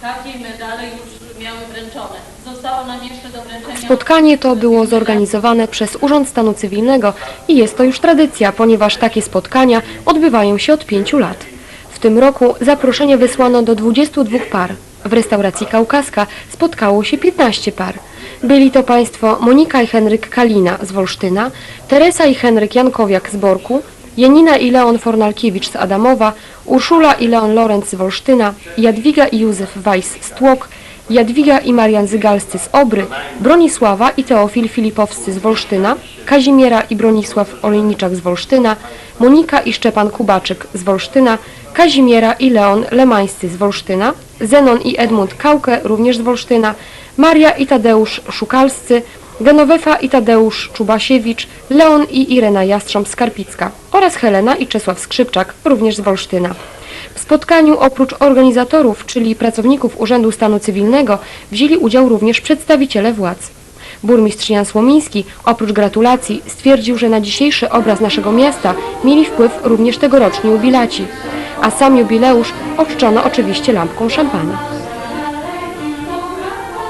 Takie medale już miały wręczone. Zostało nam jeszcze do wręczenia... Spotkanie to było zorganizowane przez Urząd Stanu Cywilnego i jest to już tradycja, ponieważ takie spotkania odbywają się od pięciu lat. W tym roku zaproszenie wysłano do 22 par. W restauracji Kaukaska spotkało się 15 par. Byli to państwo Monika i Henryk Kalina z Wolsztyna, Teresa i Henryk Jankowiak z Borku, Janina i Leon Fornalkiewicz z Adamowa, Urszula i Leon Lorenz z Wolsztyna, Jadwiga i Józef Weiss z Tłok, Jadwiga i Marian Zygalscy z Obry, Bronisława i Teofil Filipowscy z Wolsztyna, Kazimiera i Bronisław Olejniczak z Wolsztyna, Monika i Szczepan Kubaczyk z Wolsztyna, Kazimiera i Leon Lemańscy z Wolsztyna, Zenon i Edmund Kauke również z Wolsztyna, Maria i Tadeusz Szukalscy, Genowefa i Tadeusz Czubasiewicz, Leon i Irena Jastrząb z Karpicka oraz Helena i Czesław Skrzypczak również z Wolsztyna. W spotkaniu oprócz organizatorów, czyli pracowników Urzędu Stanu Cywilnego, wzięli udział również przedstawiciele władz. Burmistrz Jan Słomiński, oprócz gratulacji, stwierdził, że na dzisiejszy obraz naszego miasta mieli wpływ również tegoroczni jubilaci, a sam jubileusz oczczono oczywiście lampką szampana.